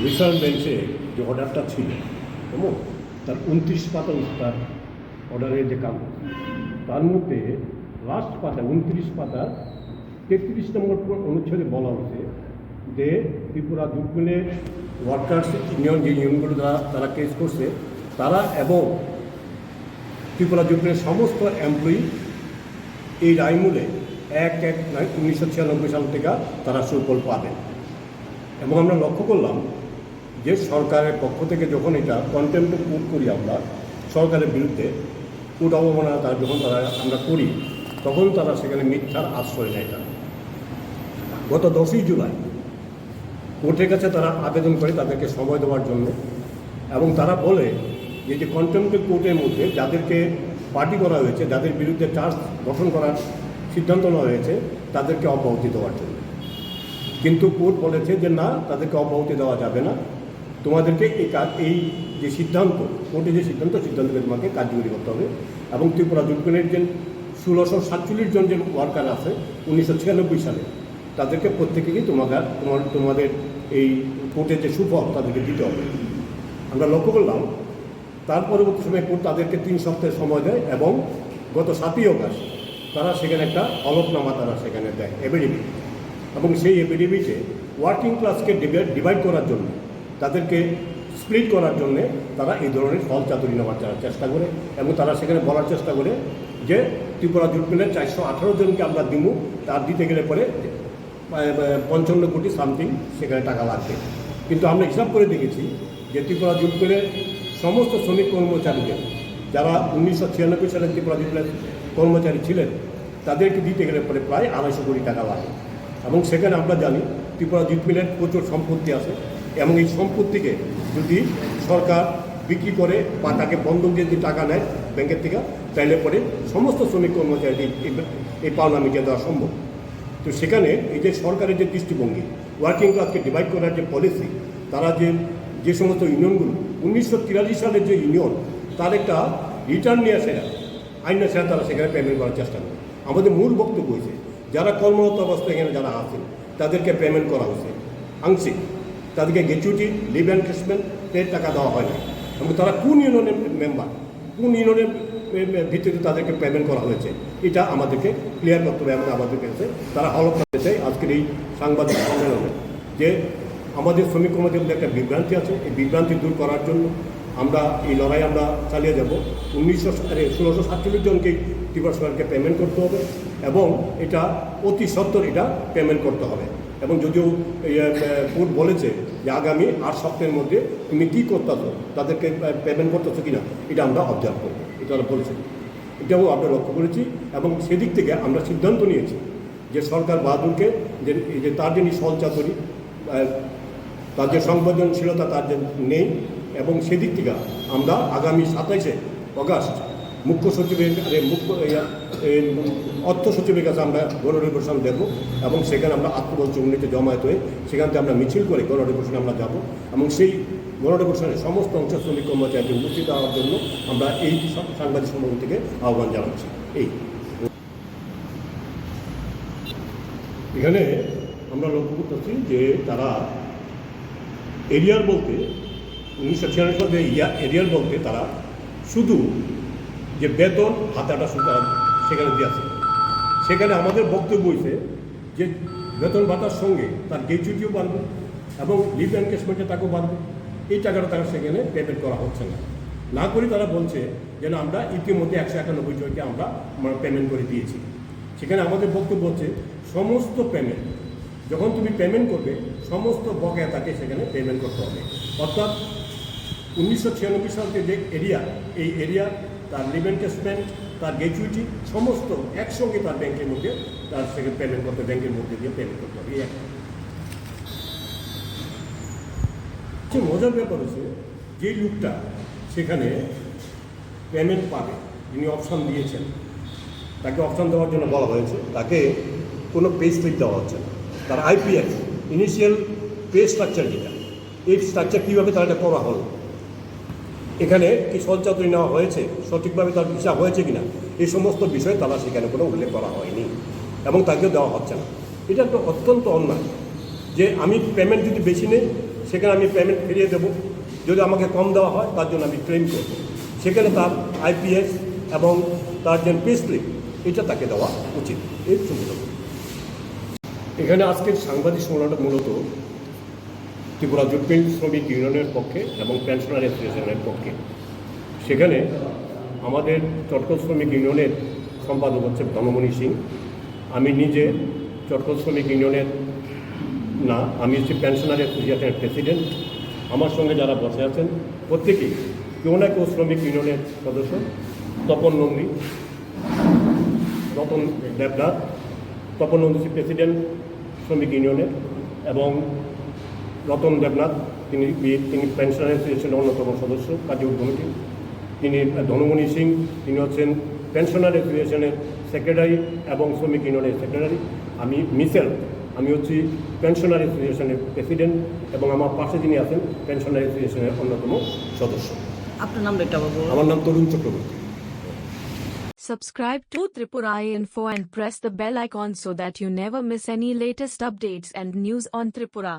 Divisional বেঞ্চে যে অর্ডারটা ছিল, কেমন? তার উনত্রিশ পাতা তার অর্ডারের যে কাগজ তার মধ্যে লাস্ট পাতা, উনত্রিশ পাতা, তেত্রিশ নম্বর অনুচ্ছেদে বলা হয়েছে যে ত্রিপুরা জুট ওয়ার্কার্স ইউনিয়ন যে ইউনিয়নগুলো তারা তারা কেস করছে, তারা এবং ত্রিপুরা জুট সমস্ত এমপ্লয়ি এই রায়মূলে এক এক উনিশশো ছিয়ানব্বই সাল থেকে তারা সুফল পাবেন। এবং আমরা লক্ষ্য করলাম যে সরকারের পক্ষ থেকে যখন এটা কন্টেম্প কোর্ট করি আমরা, সরকারের বিরুদ্ধে কোর্ট অবমাননা তার যখন তারা আমরা করি, তখন তারা সেখানে মিথ্যার আশ্রয় নেয় তারা গত দশই জুলাই কোর্টের কাছে তারা আবেদন করে তাদেরকে সময় দেওয়ার জন্য এবং তারা বলে যে যে কন্টেম্প কোর্টের মধ্যে যাদেরকে পার্টি করা হয়েছে, যাদের বিরুদ্ধে চার্জ গঠন করার সিদ্ধান্ত নেওয়া হয়েছে, তাদেরকে অব্যাহতি দেওয়ার জন্য। কিন্তু কোর্ট বলেছে যে, না, তাদেরকে অব্যাহতি দেওয়া যাবে না। তোমাদেরকে এই কাজ, এই যে সিদ্ধান্ত কোর্টের যে সিদ্ধান্ত সিদ্ধান্তকে তোমাকে কার্যকরী করতে হবে। এবং ত্রিপুরা জুটকনের যে ষোলোশো সাতচল্লিশ জন যে ওয়ার্কার আছে, উনিশশো ছিয়ানব্বই সালে, তাদেরকে প্রত্যেকেই তোমাদের তোমার, তোমাদের এই কোর্টের যে সুফল, তাদেরকে দিতে হবে। আমরা লক্ষ্য করলাম, তার পরবর্তী সময় কোর্ট তাদেরকে তিন সপ্তাহের সময় দেয় এবং গত সাতই অগাস্ট তারা সেখানে একটা হলফনামা তারা সেখানে দেয় এভিডেভিট এবং সেই এভিডেভিটে ওয়ার্কিং ক্লাসকে ডিভাইড করার জন্য তাদেরকে স্প্লিট করার জন্য তারা এই ধরনের ফল চাতুরি নেওয়ার চেষ্টা করে এবং তারা সেখানে বলার চেষ্টা করে যে ত্রিপুরা জুট মিলের চারশো আঠারো জনকে আমরা দিব তার দিতে গেলে পরে পঞ্চান্ন কোটি সামথিং সেখানে টাকা লাগবে। কিন্তু আমরা হিসাব করে দেখেছি যে ত্রিপুরা জুট মিলের সমস্ত শ্রমিক কর্মচারীদের, যারা উনিশশো ছিয়ানব্বই সালে ত্রিপুরা জুট মিলের কর্মচারী ছিলেন, তাদেরকে দিতে গেলে পরে প্রায় আড়াইশো কোটি টাকা লাগে। এবং সেখানে আমরা জানি ত্রিপুরা জুট মিলের প্রচুর সম্পত্তি আছে। এবং এই সম্পত্তিকে যদি সরকার বিক্রি করে বা তাকে বন্ধক দিয়ে যদি টাকা নেয় ব্যাংকের থেকে তাইলে পরে সমস্ত শ্রমিক কর্মচারী এই- পাওনা মিটিয়ে দেওয়া সম্ভব। তো সেখানে এই যে সরকারের যে দৃষ্টিভঙ্গি ওয়ার্কিং ক্লাসকে ডিভাইড করার যে পলিসি তারা যে যে সমস্ত ইউনিয়নগুলো উনিশশো তিরাশি সালের যে ইউনিয়ন তার একটা রিটার্ন নিয়ে আসে আইন সেরা তারা সেখানে পেমেন্ট করার চেষ্টা করে। আমাদের মূল বক্তব্য হয়েছে যারা কর্মরত অবস্থায় এখানে যারা আছেন, তাদেরকে পেমেন্ট করা হয়েছে আংশিক। তাদেরকে গ্যাচুইটি লিভ এনক্রেসমেন্টের টাকা দেওয়া হয় না। এবং তারা কোন ইউনিয়নের মেম্বার কোন ইউনিয়নের ভিত্তিতে তাদেরকে পেমেন্ট করা হয়েছে, এটা আমাদেরকে ক্লিয়ার করতে হবে এবং আমাদের কাছে তারা হলফ করতে চাই আজকের এই সাংবাদিক সম্মেলনে। যে আমাদের শ্রমিক কর্মচারীদের মধ্যে একটা বিভ্রান্তি আছে, এই বিভ্রান্তি দূর করার জন্য আমরা এই লড়াই আমরা চালিয়ে যাব। উনিশশো ষোলোশো সাতচল্লিশ জনকে ত্রিপুরা সরকারকে পেমেন্ট করতে হবে এবং এটা অতি সত্তর এটা পেমেন্ট করতে হবে। এবং যদিও কোর্ট বলেছে যে আগামী আট সপ্তাহের মধ্যে তুমি কী করতেছো, তাদেরকে পেমেন্ট করতেছো কি না এটা আমরা অবজার্ভ করব, এটা আমরা বলেছে। এটাও আমরা লক্ষ্য করেছি এবং সেদিক থেকে আমরা সিদ্ধান্ত নিয়েছি যে সরকার বাহাদুরকে, যে যে তার যিনি সলচাতুরি তার যে সংবেদনশীলতা তার যে নেই, এবং সেদিক থেকে আমরা আগামী সাতাইশে অগাস্ট মুখ্য সচিবের, আরে মুখ্য অর্থ সচিবের কাছে আমরা গণরিপোর্শন দেবো এবং সেখানে আমরা আত্মবল চৌমনিতে জমায়েত হয়ে সেখান থেকে আমরা মিছিল করে গণরিপোর্শনে আমরা যাব এবং সেই গণরিপোর্শনে সমস্ত অংশ শ্রমিক কর্মচারীকে উপস্থিত হওয়ার জন্য আমরা এই সাংবাদিক সম্মেলন থেকে আহ্বান জানাচ্ছি। এই। এখানে আমরা লক্ষ্য করতেছি যে তারা এরিয়ার বলতে, উনিশশো ছিয়ানব্বই এরিয়ার বলতে তারা শুধু যে বেতন ভাতাটা সুতা সেখানে দিয়েছে সেখানে আমাদের বক্তব্য হয়েছে যে বেতন ভাতার সঙ্গে তার গ্যাচুইটিও বাড়বে এবং লিভ এনকেসমেন্টের তাকেও বাড়বে। এই টাকাটা তারা সেখানে পেমেন্ট করা হচ্ছে না। না করে তারা বলছে যেন আমরা ইতিমধ্যে একশো একানব্বই জনকে আমরা পেমেন্ট করে দিয়েছি। সেখানে আমাদের বক্তব্য হচ্ছে সমস্ত পেমেন্ট যখন তুমি পেমেন্ট করবে, সমস্ত বকেয়া তাকে সেখানে পেমেন্ট করতে হবে। অর্থাৎ উনিশশো ছিয়ানব্বই সাল থেকে যে এরিয়া এই এরিয়া তার লিভেন্টেসমেন্ট তার গ্যাচুইটি সমস্ত একসঙ্গে তার ব্যাংকের মধ্যে, তার সেখানে পেমেন্ট করতে, ব্যাংকের মধ্যে দিয়ে পেমেন্ট করতে হবে একটা। মজার ব্যাপার হচ্ছে, যে লোকটা সেখানে পেমেন্ট পাবে, যিনি অপশান দিয়েছেন, তাকে অপশান দেওয়ার জন্য বলা হয়েছে, তাকে কোনো পে স্লিপ দেওয়া হচ্ছে না। তার আইপিএস ইনিশিয়াল পে স্ট্রাকচার যেটা, এই স্ট্রাকচার কীভাবে তার এটা করা হলো? এখানে কি সঞ্চাতনী নেওয়া হয়েছে? সঠিকভাবে তার হিসাব হয়েছে কিনা? এই সমস্ত বিষয়ে তারা সেখানে কোনো উল্লেখ করা হয়নি এবং তাকে দেওয়া হচ্ছে না। এটা একটা অত্যন্ত অন্যায় যে আমি পেমেন্ট যদি বেশি নেই, সেখানে আমি পেমেন্ট ফিরিয়ে দেবো। যদি আমাকে কম দেওয়া হয়, তার জন্য আমি ক্লেম করব। সেখানে তার আইপিএস এবং তার যে পে এটা তাকে দেওয়া উচিত। এই সুবিধা। এখানে আজকের সাংবাদিক সম্মেলনটা মূলত ত্রিপুরা জুটমিল শ্রমিক ইউনিয়নের পক্ষে এবং পেনশনার অ্যাসোসিয়েশনের পক্ষে। সেখানে আমাদের চটকল শ্রমিক ইউনিয়নের সম্পাদক হচ্ছে ধনমণি সিং। আমি নিজে চটকল শ্রমিক ইউনিয়নের না, আমি হচ্ছি পেনশনার অ্যাসোসিয়েশনের প্রেসিডেন্ট আমার সঙ্গে যারা বসে আছেন, প্রত্যেকেই কেউ না কেউ শ্রমিক ইউনিয়নের সদস্য। তপন নন্দী, তপন দেবনাথ, তপন নন্দী প্রেসিডেন্ট শ্রমিক ইউনিয়নের এবং রতন দেবনাথ তিনি তিনি পেনশনার অ্যাসোসিয়েশনের অন্যতম সদস্য কাজী কমিটি। তিনি ধনমণি সিং তিনি হচ্ছেন পেনশনার অ্যাসোসিয়েশনের সেক্রেটারি এবং শ্রমিক ইউনিয়নের সেক্রেটারি আমি মিসেল আমি হচ্ছি পেনশনার অ্যাসোসিয়েশনের প্রেসিডেন্ট এবং আমার পাশে যিনি আছেন পেনশনার অ্যাসোসিয়েশনের অন্যতম সদস্য। আপনার নামটা একটু আবার আমার নাম তরুণ Chakraborty. Subscribe to Tripura Info and press the bell icon so that you never miss any latest updates and news on Tripura.